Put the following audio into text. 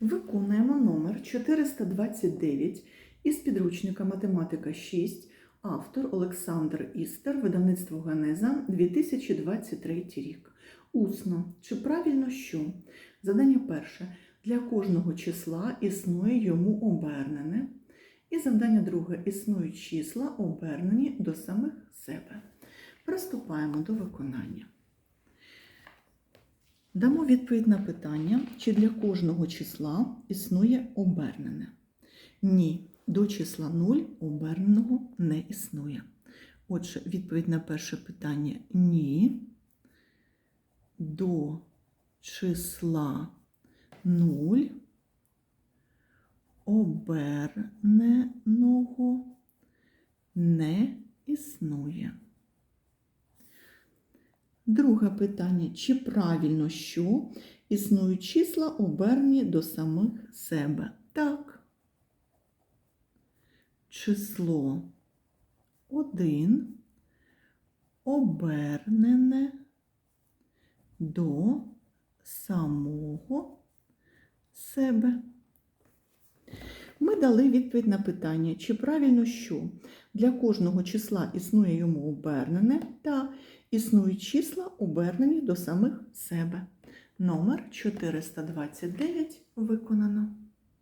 Виконуємо номер 429 із підручника Математика 6, автор Олександр Істер, видавництво Генеза, 2023 рік. Усно. Чи правильно що? Задання перше. Для кожного числа існує йому обернене. І завдання друге. Існують числа, обернені до самих себе. Приступаємо до виконання. Дамо відповідь на питання, чи для кожного числа існує обернене. Ні, до числа 0 оберненого не існує. Отже, відповідь на перше питання ні. До числа 0 оберненого не існує. Друге питання. Чи правильно, що існують числа обернені до самих себе? Так. Число 1 обернене до самого себе. Ми дали відповідь на питання, чи правильно що для кожного числа існує йому обернене та існують числа, обернені до самих себе. Номер 429 виконано.